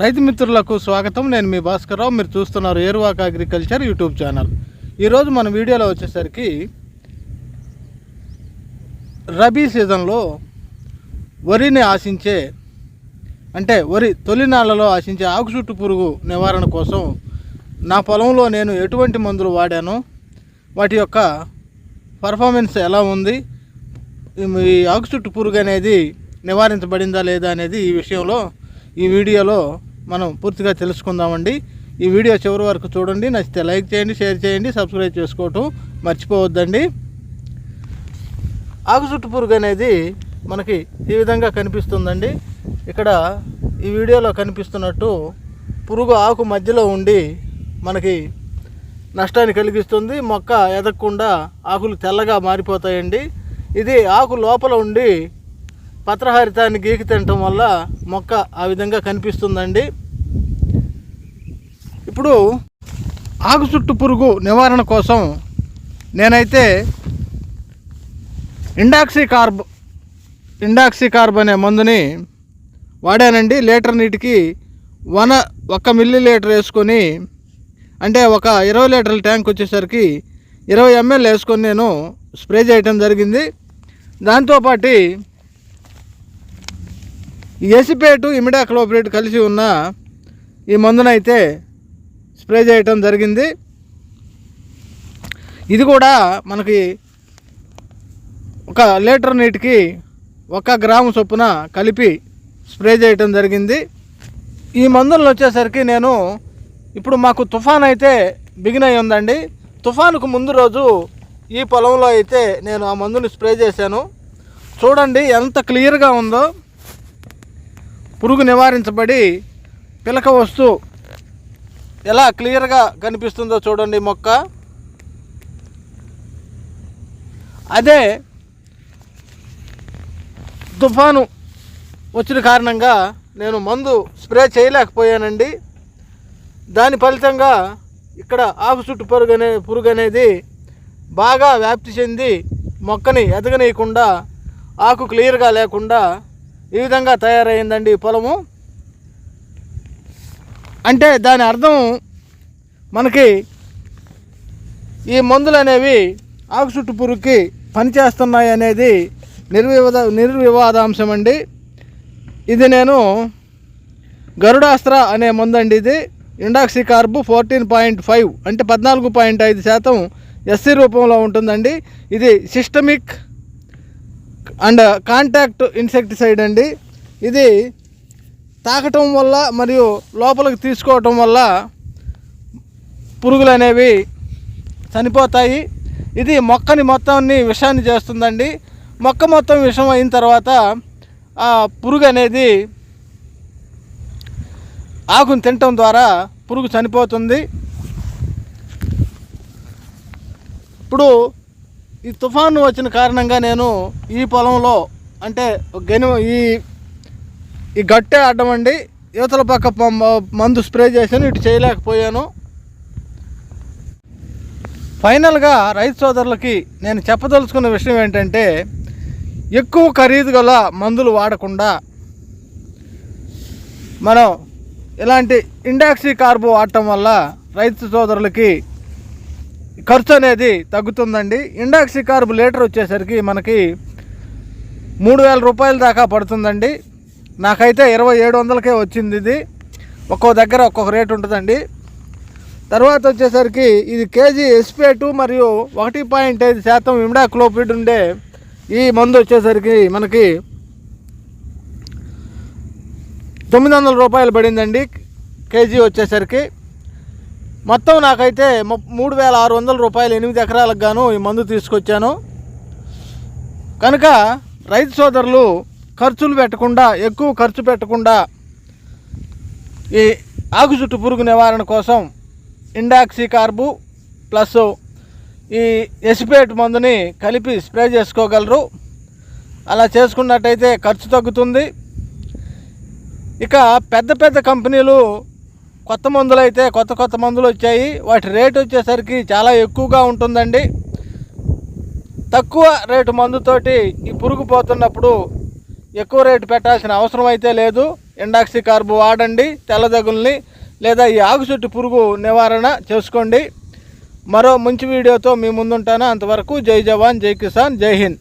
రైతు మిత్రులకు స్వాగతం. నేను మీ భాస్కర్రావు. మీరు చూస్తున్నారు ఏరువాక అగ్రికల్చర్ యూట్యూబ్ ఛానల్. ఈరోజు మన వీడియోలో వచ్చేసరికి రబీ సీజన్లో వరిని ఆశించే అంటే వరి తొలినాళ్ళలో ఆశించే ఆకుచుట్టు పురుగు నివారణ కోసం నా పొలంలో నేను ఎటువంటి మందులు వాడాను వాటి యొక్క పర్ఫార్మెన్స్ ఎలా ఉంది ఈ- ఈ ఆకుచుట్టు పురుగు అనేది నివారించబడిందా లేదా అనేది ఈ విషయంలో ఈ వీడియోలో మనం పూర్తిగా తెలుసుకుందామండి. ఈ వీడియో చివరి వరకు చూడండి. నచ్చితే లైక్ చేయండి షేర్ చేయండి సబ్స్క్రైబ్ చేసుకోవటం మర్చిపోవద్దండి. ఆకుచుట్టు పురుగు అనేది మనకి ఈ విధంగా కనిపిస్తుందండి. ఇక్కడ ఈ వీడియోలో కనిపిస్తున్నట్టు పురుగు ఆకు మధ్యలో ఉండి మనకి నష్టాన్ని కలిగిస్తుంది. మొక్క ఎదగకుండా ఆకులు తెల్లగా మారిపోతాయండి. ఇది ఆకు లోపల ఉండి పత్రహారితాన్ని గీకి తినటం వల్ల మొక్క ఆ విధంగా కనిపిస్తుందండి. ఇప్పుడు ఆకు చుట్టు పురుగు నివారణ కోసం నేనైతే ఇండాక్సీ కార్బ్ ఇండాక్సీ కార్బ్ అనే మందుని వాడానండి. లీటర్ నీటికి వన ఒక మిల్లీ లీటర్ వేసుకొని అంటే ఒక ఇరవై లీటర్ల ట్యాంక్ వచ్చేసరికి ఇరవై ఎంఎల్ వేసుకొని నేను స్ప్రే చేయటం జరిగింది. దాంతోపాటు ఎసిపేటు ఇమిడాక్లోపరేట్ కలిసి ఉన్న ఈ మందునైతే స్ప్రే చేయటం జరిగింది. ఇది కూడా మనకి ఒక లీటర్ నీటికి ఒక గ్రాము చొప్పున కలిపి స్ప్రే చేయటం జరిగింది. ఈ మందులను వచ్చేసరికి నేను ఇప్పుడు మాకు తుఫాన్ అయితే బిగిన్ అయి ఉందండి. తుఫానుకు ముందు రోజు ఈ పొలంలో అయితే నేను ఆ మందుని స్ప్రే చేశాను. చూడండి ఎంత క్లియర్గా ఉందో. పురుగు నివారించబడి పిలక వస్తూ ఎలా క్లియర్గా కనిపిస్తుందో చూడండి మొక్క. అదే తుఫాను వచ్చిన కారణంగా నేను మందు స్ప్రే చేయలేకపోయానండి. దాని ఫలితంగా ఇక్కడ ఆకు చుట్టు పురుగు అనే పురుగు అనేది బాగా వ్యాప్తి చెంది మొక్కని ఎదగనీయకుండా ఆకు క్లియర్గా లేకుండా ఈ విధంగా తయారైందండి ఈ పొలము. అంటే దాని అర్థం మనకి ఈ మందులు అనేవి ఆకు చుట్టు పురుగుకి పనిచేస్తున్నాయి అనేది నిర్వివాద నిర్వివాదాంశం అండి ఇది నేను గరుడాస్త్ర అనే మందు అండి ఇది. Indoxacarb fourteen point five అంటే పద్నాలుగు పాయింట్ ఐదు శాతం ఎస్సీ రూపంలో ఉంటుందండి. ఇది సిస్టమిక్ అండ్ కాంటాక్ట్ ఇన్సెక్టిసైడ్ అండి. ఇది తాకటం వల్ల మరియు లోపలికి తీసుకోవటం వల్ల పురుగులు అనేవి చనిపోతాయి. ఇది మొక్కని మొత్తాన్ని విషాన్ని చేస్తుందండి. మొక్క మొత్తం విషం అయిన తర్వాత ఆ పురుగు అనేది ఆకును తినటం ద్వారా పురుగు చనిపోతుంది. ఇప్పుడు ఈ తుఫాను వచ్చిన కారణంగా నేను ఈ పొలంలో అంటే గెను ఈ ఈ గట్టే అడ్డమండి అండి. యువతల పక్క మందు స్ప్రే చేశాను ఇటు చేయలేకపోయాను. ఫైనల్గా రైతు సోదరులకి నేను చెప్పదలుచుకున్న విషయం ఏంటంటే ఎక్కువ ఖరీదు గల మందులు వాడకుండా మనం ఇలాంటి ఇండాక్సీ కార్బో వాడటం వల్ల రైతు సోదరులకి ఖర్చు అనేది తగ్గుతుందండి. ఇండాక్సీ కార్బ్ లీటర్ వచ్చేసరికి మనకి మూడు వేల రూపాయల దాకా పడుతుందండి. నాకైతే ఇరవై ఏడు వందలకే వచ్చింది ఇది. ఒక్కో దగ్గర ఒక్కొక్క రేట్ ఉంటుందండి. తర్వాత వచ్చేసరికి ఇది కేజీ ఎస్పేటు మరియు ఒకటి పాయింట్ ఐదు శాతం ఇమిడాక్లోపిడ్ ఉండే ఈ మందు వచ్చేసరికి మనకి తొమ్మిది వందల రూపాయలు పడిందండి. కేజీ వచ్చేసరికి మొత్తం నాకైతే మూడు వేల ఆరు వందల రూపాయలు ఎనిమిది ఎకరాలకు గాను ఈ మందు తీసుకొచ్చాను. కనుక రైతు సోదరులు ఖర్చులు పెట్టకుండా ఎక్కువ ఖర్చు పెట్టకుండా ఈ ఆకు చుట్టు పురుగు నివారణ కోసం ఇండాక్సీ కార్బు ప్లస్ ఈ ఎసిపేట్ మందుని కలిపి స్ప్రే చేసుకోగలరు. అలా చేసుకున్నట్టయితే ఖర్చు తగ్గుతుంది. ఇక పెద్ద పెద్ద కంపెనీలు కొత్త మందులు అయితే కొత్త కొత్త మందులు వచ్చాయి. వాటి రేటు వచ్చేసరికి చాలా ఎక్కువగా ఉంటుందండి. తక్కువ రేటు మందుతోటి ఈ పురుగు పోతున్నప్పుడు ఎక్కువ రేటు పెట్టాల్సిన అవసరం అయితే లేదు. ఇండాక్సీ కార్బు వాడండి తెల్లదగుల్ని లేదా ఈ ఆకుచుట్టు పురుగు నివారణ చేసుకోండి. మరో మంచి వీడియోతో మీ ముందుంటాను. అంతవరకు జై జవాన్ జై కిసాన్ జై హింద్.